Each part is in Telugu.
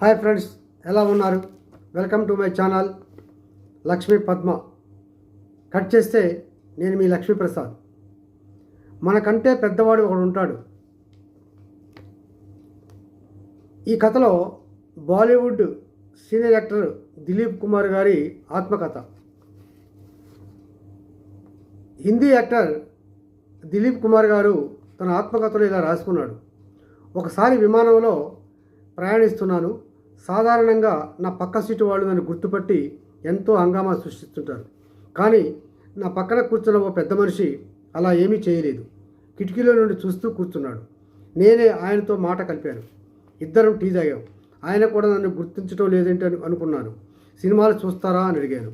హాయ్ ఫ్రెండ్స్ ఎలా ఉన్నారు? Welcome to my channel Lakshmi Padma. Cut చేస్తే నేను మీ లక్ష్మీప్రసాద్ మనకంటే పెద్దవాడు ఒకడు ఉంటాడు. ఈ కథలో Bollywood senior actor Dilip Kumar గారి ఆత్మకథ. హిందీ యాక్టర్ దిలీప్ కుమార్ గారు తన ఆత్మకథలో ఇలా రాసుకున్నాడు. ఒకసారి విమానంలో ప్రయాణిస్తున్నాను. సాధారణంగా నా పక్క సీటు వాళ్ళు నన్ను గుర్తుపట్టి ఎంతో హంగామా సృష్టిస్తుంటారు. కానీ నా పక్కన కూర్చున్న ఓ పెద్ద మనిషి అలా ఏమీ చేయలేదు. కిటికీలో నుండి చూస్తూ కూర్చున్నాడు. నేనే ఆయనతో మాట కలిపాను. ఇద్దరం టీ తాగాం. ఆయన కూడా నన్ను గుర్తించడం లేదంటే అనుకున్నాను. సినిమాలు చూస్తారా అని అడిగాను.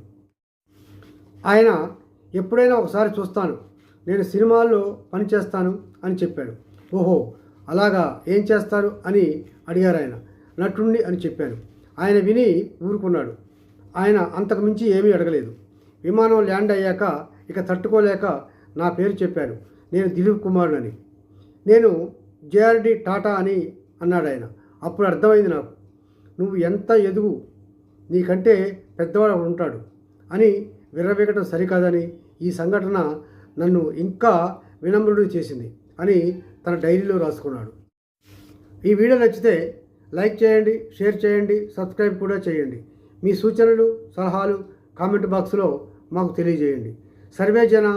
ఆయన ఎప్పుడైనా ఒకసారి చూస్తాను. నేను సినిమాల్లో పని చేస్తాను అని చెప్పాడు. ఓహో అలాగా? ఏం చేస్తారు? అని అడిగారు ఆయన. నటుణ్ణి అని చెప్పాను ఆయన విని ఊరుకున్నాడు. ఆయన అంతకుమించి ఏమీ అడగలేదు. విమానం ల్యాండ్ అయ్యాక ఇక తట్టుకోలేక నా పేరు చెప్పాను నేను దిలీప్ కుమార్ని నేను జేఆర్డి టాటా అని అన్నాడు ఆయన. అప్పుడు అర్థమైంది నాకు. నువ్వు ఎంత ఎదుగు? నీకంటే పెద్దవాడు ఉంటాడు అని విర్రవేగటం సరికాదని ఈ సంఘటన నన్ను ఇంకా వినమ్రుడు చేసింది అని తన డైరీలో రాసుకున్నాడు. ఈ వీడియో నచ్చితే లైక్ చేయండి షేర్ చేయండి సబ్స్క్రైబ్ కూడా చేయండి. మీ సూచనలు సలహాలు కామెంట్ బాక్స్లో మాకు తెలియజేయండి. సర్వే జన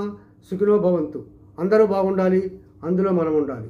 సుఖినో భవంతు. అందరూ బాగుండాలి అందులో మనం ఉండాలి.